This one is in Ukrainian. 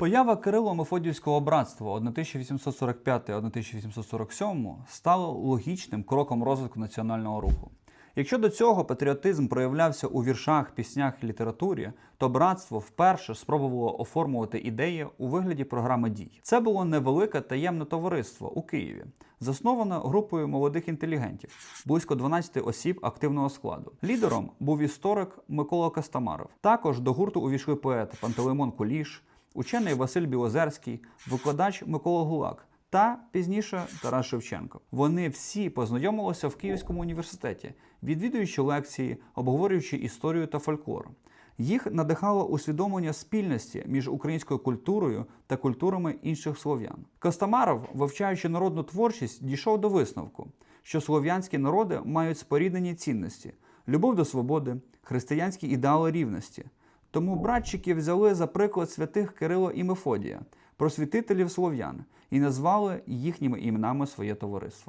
Поява Кирило-Мефодіївського братства 1845-1847 стала логічним кроком розвитку національного руху. Якщо до цього патріотизм проявлявся у віршах, піснях і літературі, то братство вперше спробувало оформувати ідеї у вигляді програми дій. Це було невелике таємне товариство у Києві, засноване групою молодих інтелігентів, близько 12 осіб активного складу. Лідером був історик Микола Костомаров. Також до гурту увійшли поети Пантелеймон Куліш, учений Василь Білозерський, викладач Микола Гулак. Та пізніше Тарас Шевченко. Вони всі познайомилися в Київському університеті, відвідуючи лекції, обговорюючи історію та фольклор. Їх надихало усвідомлення спільності між українською культурою та культурами інших слов'ян. Костомаров, вивчаючи народну творчість, дійшов до висновку, що слов'янські народи мають споріднені цінності: любов до свободи, християнські ідеали рівності. Тому братчики взяли за приклад святих Кирило і Мефодія, просвітителів слов'ян, і назвали їхніми іменами своє товариство.